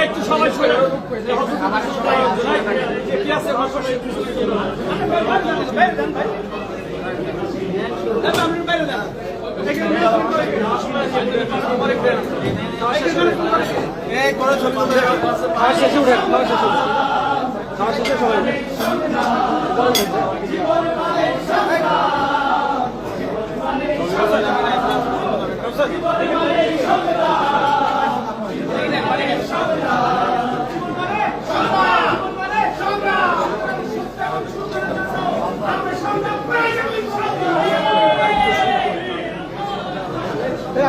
একটু সবাই সরে কি আছে আপনার খাওয়ার সময় ছবি তুলেন